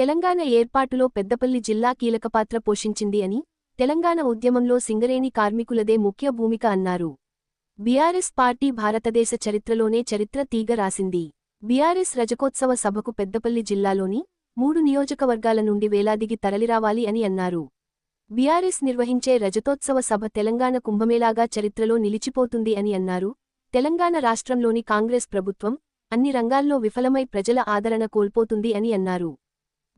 తెలంగాణ ఏర్పాటులో పెద్దపల్లి జిల్లా కీలకపాత్ర పోషించింది అని తెలంగాణ ఉద్యమంలో సింగరేణి కార్మికులదే ముఖ్య భూమిక అన్నారు. బీఆర్ఎస్ పార్టీ భారతదేశ చరిత్రలోనే చరిత్ర తీగ రాసింది. బీఆర్ఎస్ రజకోత్సవ సభకు పెద్దపల్లి జిల్లాలోని మూడు నియోజకవర్గాల నుండి వేలాదిగి తరలిరావాలి అని అన్నారు. బీఆర్ఎస్ నిర్వహించే రజతోత్సవ సభ తెలంగాణ కుంభమేళాగా చరిత్రలో నిలిచిపోతుంది అని అన్నారు. తెలంగాణ రాష్ట్రంలోని కాంగ్రెస్ ప్రభుత్వం అన్ని రంగాల్లో విఫలమై ప్రజల ఆదరణ కోల్పోతుంది అని అన్నారు.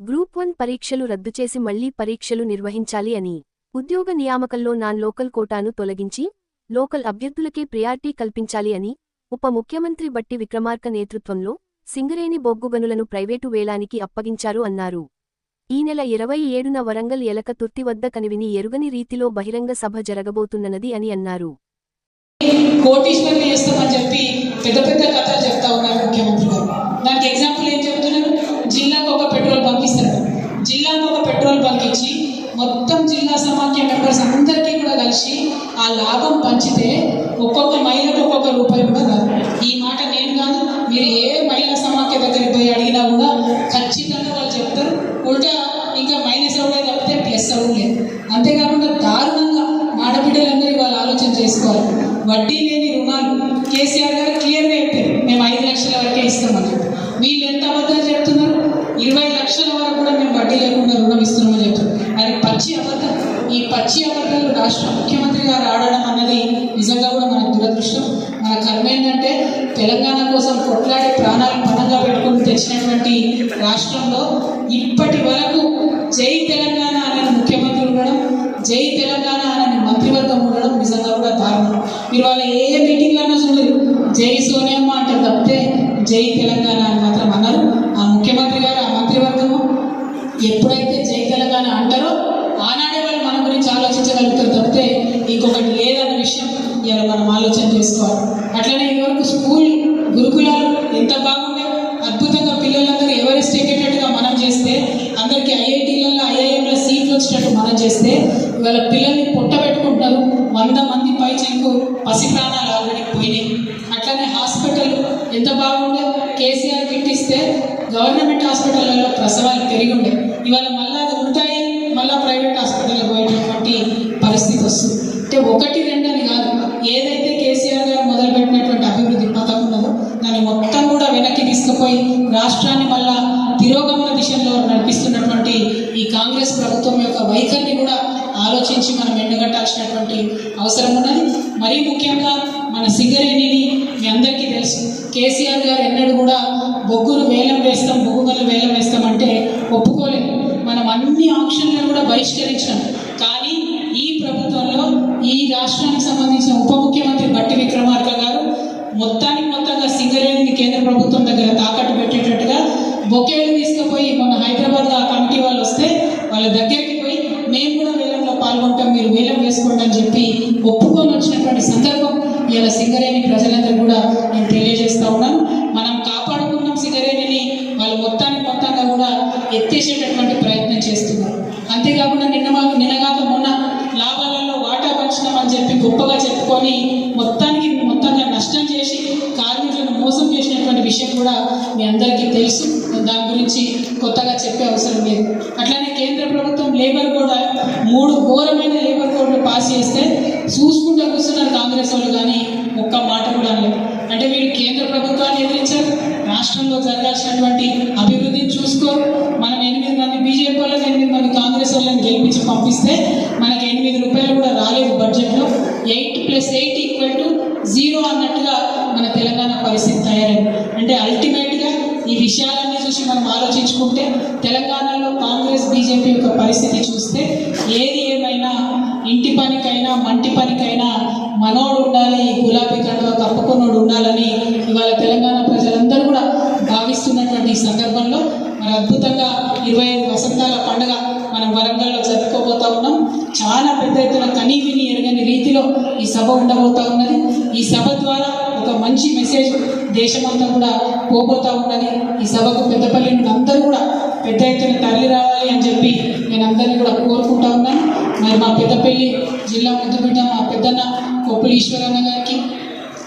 గ్రూప్ వన్ పరీక్షలు రద్దు చేసి మళ్ళీ పరీక్షలు నిర్వహించాలి అని ఉద్యోగ నియామకంలో నాన్ లోకల్ కోటాను తొలగించి లోకల్ అభ్యర్థులకే ప్రియారిటీ కల్పించాలి అని ఉప ముఖ్యమంత్రి బట్టి విక్రమార్క నేతృత్వంలో సింగరేణి బొగ్గుగనులను ప్రైవేటు వేలానికి అప్పగించారు అన్నారు. ఈ నెల ఇరవై ఏడున వరంగల్ ఎలక తుర్తి వద్ద కనివిని ఎరుగని రీతిలో బహిరంగ సభ జరగబోతున్నది అని అన్నారు. కోటీశ్వరులు చేస్తామని చెప్పి పెద్ద పెద్ద కథలు చెప్తా ఉన్నారు ముఖ్యమంత్రి గారు. దానికి ఎగ్జాంపుల్ ఏం జిల్లాకు ఒక పెట్రోల్ బంక్ ఇస్తారు జిల్లాకు ఒక పెట్రోల్ బంక్ ఇచ్చి మొత్తం జిల్లా సమాఖ్య మెంబర్స్ అందరికీ కూడా కలిసి ఆ లాభం పంచితే ఒక్కొక్క మహిళకు ఒక్కొక్క రూపాయి కూడా రాదు. ఈ మాట నేను కాదు మీరు ఏ మహిళా సమాఖ్య దగ్గరికి పోయి అడిగినా కూడా ఖచ్చితంగా వాళ్ళు చెప్తారు. ఉల్టా ఇంకా మైనస్ అవ్వలేదు తప్పితే ప్లస్ అవ్వలేదు అంతేకాకుండా దారుణంగా ఆడబిడ్డలందరూ వాళ్ళు ఆలోచన చేసుకోవాలి. వడ్డీ లేని రుణాలు. కేసీఆర్ గారు క్లియర్గా చెప్పారు మేము ఐదు లక్షల వరకే ఇస్తామని చెప్పి వీళ్ళు ఎంత అబద్ధాలు చెప్తున్నారు ఇరవై లక్షల వరకు కూడా మేము వడ్డీ లేకుండా రుణం ఇస్తున్నామని చెప్తున్నారు అది పచ్చి అబద్ధం ఈ పచ్చి అబద్ధాలు రాష్ట్ర ముఖ్యమంత్రి గారు ఆడడం అన్నది నిజంగా కూడా మన దురదృష్టం. మన కర్మ ఏంటంటే తెలంగాణ కోసం కొట్లాడి ప్రాణాలు పణంగా పెట్టుకుని తెచ్చినటువంటి రాష్ట్రంలో ఇప్పటి వరకు జై తెలంగాణ అనే ముఖ్యమంత్రి ఉండడం జై తెలంగాణ అనే మంత్రివర్గం ఉండడం నిజంగా కూడా దారుణం. మీరు వాళ్ళ ఏ మీటింగ్లో మీటింగ్లన్నా చూడలేదు జై సోనియమ్మ అంటే తప్పితే జై వచ్చినట్టు చేస్తే ఇవాళ పిల్లల్ని పుట్టబెట్టుకుంటున్నారు వంద మంది పై చెంకు పసి ప్రాణాలు ఆల్రెడీ పోయినాయి. అట్లనే హాస్పిటల్ ఎంత బాగుండే? కేసీఆర్ కిట్ ఇస్తే గవర్నమెంట్ హాస్పిటల్లో ప్రసవాలు పెరిగి ఉండే ఇవాళ మళ్ళా అది ఉంటాయి మళ్ళీ ప్రైవేట్ హాస్పిటల్లో పోయేటటువంటి పరిస్థితి వస్తుంది. అంటే ఒకటి రెండని కాదు ఏదైతే కేసీఆర్ గారు మొదలుపెట్టినటువంటి అభివృద్ధి పథకం ఉన్నదో దాన్ని మొత్తం కూడా వెనక్కి తీసుకుపోయి రాష్ట్రాన్ని మళ్ళా తిరోగమన దిశలో నడిపిస్తున్నటువంటి ఈ కాంగ్రెస్ వైద్యాన్ని వైఖరిని కూడా ఆలోచించి మనం ఎండగట్టాల్సినటువంటి అవసరం ఉన్నది. మరీ ముఖ్యంగా మన సింగరేణిని మీ అందరికీ తెలుసు. కేసీఆర్ గారు ఎన్నడూ కూడా బొగ్గును వేలం వేస్తాం బొగ్గుగలు వేలం వేస్తామంటే ఒప్పుకోలేదు. మనం అన్ని ఆప్షన్లను కూడా బహిష్కరించాం. కానీ ఈ ప్రభుత్వంలో ఈ రాష్ట్రానికి సంబంధించిన ఉప ముఖ్యమంత్రి బట్టి విక్రమార్క గారు మొత్తానికి మొత్తంగా సింగరేణిని కేంద్ర ప్రభుత్వం దగ్గర తాకట్టు పెట్టేటట్టుగా బొకేలు తీసుకుపోయి మొన్న హైదరాబాద్లో ఆ కమిటీ వాళ్ళు వస్తే వాళ్ళ దగ్గరికి పోయి మేము కూడా వేలంలో పాల్గొంటాం మీరు వేలం వేసుకోండి అని చెప్పి ఒప్పుకొని వచ్చినటువంటి సందర్భం ఇలా సింగరేణి ప్రజలందరూ కూడా నేను తెలియజేస్తా ఉన్నాను. మనం కాపాడుకున్నాం సింగరేణిని వాళ్ళు మొత్తానికి మొత్తంగా కూడా ఎత్తేసేటటువంటి ప్రయత్నం చేస్తున్నారు. అంతేకాకుండా నిన్న మాకు నిన్నగాక మొన్న లాభాలలో వాటా పంచినామని చెప్పి గొప్పగా చెప్పుకొని మొత్తానికి మొత్తంగా నష్టం చేసి కార్మికులను మోసం చేసినటువంటి విషయం కూడా మీ అందరికీ తెలుసు. దాని గురించి కొత్తగా చెప్పే అవసరం లేదు. అట్లా కేంద్ర ప్రభుత్వం లేబర్ కూడా మూడు ఘోరమైన లేబర్ కోడ్లు పాస్ చేస్తే చూసుకుంటూ కూర్చున్నారు కాంగ్రెస్ వాళ్ళు కానీ ఒక్క మాట కూడా లేదు అంటే వీళ్ళు కేంద్ర ప్రభుత్వాన్ని ఎదిరించారు రాష్ట్రంలో జరగాల్సినటువంటి అభివృద్ధిని చూసుకోరు. మనం ఎనిమిది మంది బీజేపీ వాళ్ళని ఎనిమిది మంది కాంగ్రెస్ వాళ్ళని గెలిపించి పంపిస్తే మనకి ఎనిమిది రూపాయలు కూడా రాలేదు బడ్జెట్లో. Eight plus eight equal to zero అన్నట్టుగా మన తెలంగాణ పరిస్థితి తయారైంది. అంటే అల్టిమేట్గా ఈ విషయాలన్నీ చూసి మనం ఆలోచించుకుంటే తెలంగాణలో బీజేపీ యొక్క పరిస్థితి చూస్తే ఏది ఏమైనా ఇంటి పనికైనా మంటి పనికైనా మనోడు ఉండాలి గులాబీ కండువ కప్పుకున్నోడు ఉండాలని ఇవాళ తెలంగాణ ప్రజలందరూ కూడా భావిస్తున్నటువంటి సందర్భంలో మరి అద్భుతంగా ఇరవై ఐదు వసంతాల పండుగ మనం వరంగల్లో జరుపుకోబోతా ఉన్నాం. చాలా పెద్ద ఎత్తున కనీ విని ఎరగని రీతిలో ఈ సభ ఉండబోతా ఉన్నది. ఈ సభ ద్వారా ఒక మంచి మెసేజ్ దేశమంతా కూడా పోబోతా ఉన్నది. ఈ సభకు పెద్దపల్లి అందరూ కూడా పెద్ద ఎత్తున తరలి రావాలి అని అందరినీ కూడా కోరుకుంటా ఉన్నాను. మరి మా పెద్దపల్లి జిల్లా ముద్దుబిడ్డ మా పెద్దన్న కొప్పులు ఈశ్వరన్న గారికి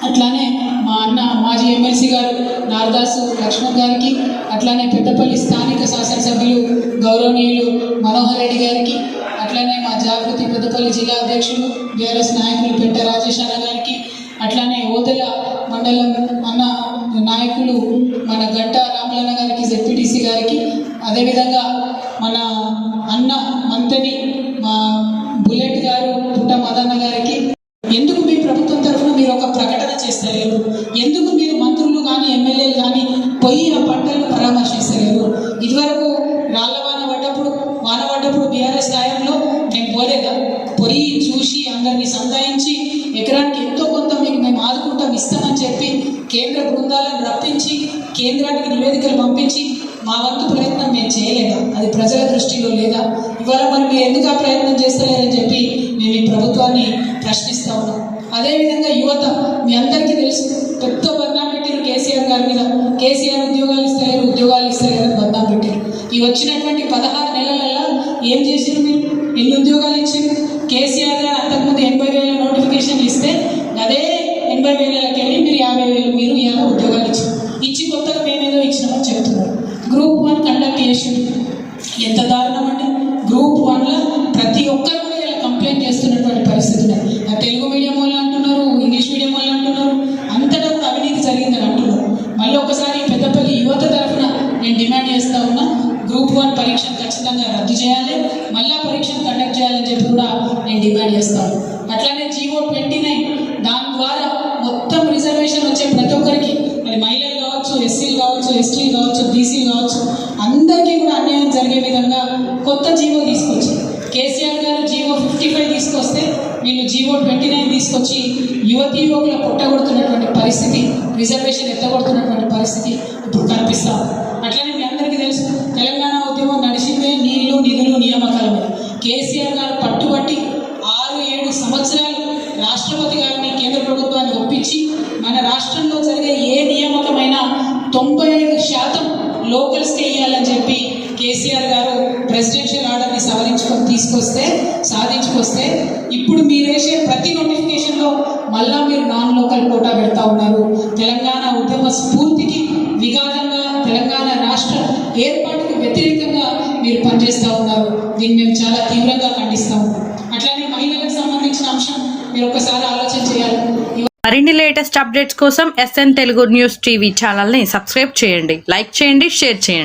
అట్లానే మా అన్న మాజీ ఎమ్మెల్సీ గారు నారదాసు లక్ష్మణ్ గారికి అట్లానే పెద్దపల్లి స్థానిక శాసనసభ్యులు గౌరవనీయులు మనోహర్ రెడ్డి గారికి అట్లానే మా జాగృతి పెద్దపల్లి జిల్లా అధ్యక్షులు బీఆర్ఎస్ నాయకులు పెంట రాజేష్ అన్న గారికి అట్లానే ఓదెల మండలం అన్న నాయకులు మన గంట రామలన్న గారికి జెడ్పీటీసీ గారికి అదేవిధంగా మన అన్న మా బుల్లెట్ గారు పుట్ట మదన్న గారికి ఎందుకు మీ ప్రభుత్వం తరఫున మీరు ఒక ప్రకటన చేస్తలేరు? ఎందుకు మీరు మంత్రులు కానీ ఎమ్మెల్యేలు కానీ పోయి ఆ పంటలను పరామర్శిస్తలేరు? ఇదివరకు రాళ్ళ వాన పడ్డప్పుడు వాన పడ్డప్పుడు బీఆర్ఎస్ స్థాయిలో మేము పోలేదా? పొయ్యి చూసి అందరినీ సంతాయించి ఎకరానికి ఎంతో కొంత మీకు మేము ఆదుకుంటాం ఇస్తామని చెప్పి కేంద్ర బృందాలను రప్పించి కేంద్రానికి నివేదికలు పంపించి మా వంతు ప్రయత్నం మేము చేయలేదా? అది ప్రజల దృష్టిలో లేదా? ఇవాళ మరి మీరు ఎందుకు ఆ ప్రయత్నం చేస్తలేరని చెప్పి మేము ఈ ప్రభుత్వాన్ని ప్రశ్నిస్తా ఉన్నాం. అదేవిధంగా యువత మీ అందరికీ తెలుసు పెద్ద బద్నాం పెట్టారు కేసీఆర్ గారి మీద. కేసీఆర్ ఉద్యోగాలు ఇస్తలేరు ఉద్యోగాలు ఇస్తలేరు అని బద్నాం పెట్టారు. ఈ వచ్చినటువంటి పదహారు నెలలలో ఏం చేశారు మీరు? ఎన్ని ఉద్యోగాలు ఇచ్చారు. కేసీఆర్ గారు అంతకుముందు ఎనభై వేల నోటిఫికేషన్లు ఇస్తే అదే ఎనభై వేలకి వెళ్ళి మీరు యాభై వేలు మీరు ఇలా ఉద్యోగాలు ఇచ్చారు ఇచ్చి కొత్తగా మేమేదో ఇచ్చినామని చెప్తున్నారు గ్రూప్ వన్ కండక్ట్ చేసిండు ఎంత దారుణం అండి గ్రూప్ వన్లో ప్రతి ఒక్కరు కూడా ఇలా కంప్లైంట్ చేస్తున్నటువంటి పరిస్థితి ఉన్నది. ఆ తెలుగు మీడియం వాళ్ళు అంటున్నారు ఇంగ్లీష్ మీడియం వాళ్ళు అంటున్నారు అంతటా కూడా అవినీతి జరిగిందని అంటున్నారు. మళ్ళీ ఒకసారి పెద్దపల్లి యువత తరఫున నేను డిమాండ్ చేస్తా ఉన్నా గ్రూప్ వన్ పరీక్షను ఖచ్చితంగా రద్దు చేయాలి మళ్ళా పరీక్షను కండక్ట్ చేయాలని చెప్పి కూడా నేను డిమాండ్ చేస్తాను అట్లానే జీవో ట్వంటీ నైన్ దాని ద్వారా మొత్తం రిజర్వేషన్ వచ్చే ప్రతి ఒక్కరికి మరి మహిళలు కావచ్చు ఎస్సీలు కావచ్చు ఎస్టీలు కావచ్చు బీసీలు కావచ్చు అందరికీ కూడా అన్యాయం జరిగే విధంగా కొత్త జీవో తీసుకొచ్చి కేసీఆర్ గారు జీవో ఫిఫ్టీ ఫైవ్ తీసుకొస్తే వీళ్ళు జీవో ట్వంటీ నైన్ తీసుకొచ్చి యువతి యువకుల పుట్టగొడుతున్నటువంటి పరిస్థితి రిజర్వేషన్ ఎత్తగొడుతున్నటువంటి పరిస్థితి ఇప్పుడు కనిపిస్తా అట్లనే మీ అందరికీ తెలుసు తెలంగాణ ఉద్యమం నడిచిందే నీళ్ళు నిధులు నియామకాల మీద. కేసీఆర్ గారు పట్టుబట్టి ఆరు ఏడు సంవత్సరాలు రాష్ట్రపతి గారిని కేంద్ర ప్రభుత్వాన్ని ఒప్పించి మన రాష్ట్రంలో జరిగే ఏ నియామకమైనా తొంభై ఐదు శాతం లోకల్స్కి ఇవ్వాలని చెప్పి కేసీఆర్ గారు ప్రెసిడెన్షియల్ ఆర్డర్ని సవరించుకొని తీసుకొస్తే సాధించుకొస్తే ఇప్పుడు మీరు వేసే ప్రతి నోటిఫికేషన్లో మళ్ళా మీరు నాన్ లోకల్ కోటా పెడతా ఉన్నారు. తెలంగాణ ఉద్యమ స్ఫూర్తికి విఘాతంగా తెలంగాణ రాష్ట్ర ఏర్పాటుకు వ్యతిరేకంగా మీరు పనిచేస్తూ ఉన్నారు. దీన్ని మేము చాలా తీవ్రంగా ఖండిస్తా. అట్లానే మహిళలకు సంబంధించిన అంశం మీరు ఒకసారి ఆలోచన చేయాలి. మరిన్ని లేటెస్ట్ అప్డేట్స్ కోసం ఎస్ఎన్ తెలుగు న్యూస్ టీవీ ఛానల్ని సబ్స్క్రైబ్ చేయండి. లైక్ చేయండి షేర్ చేయండి.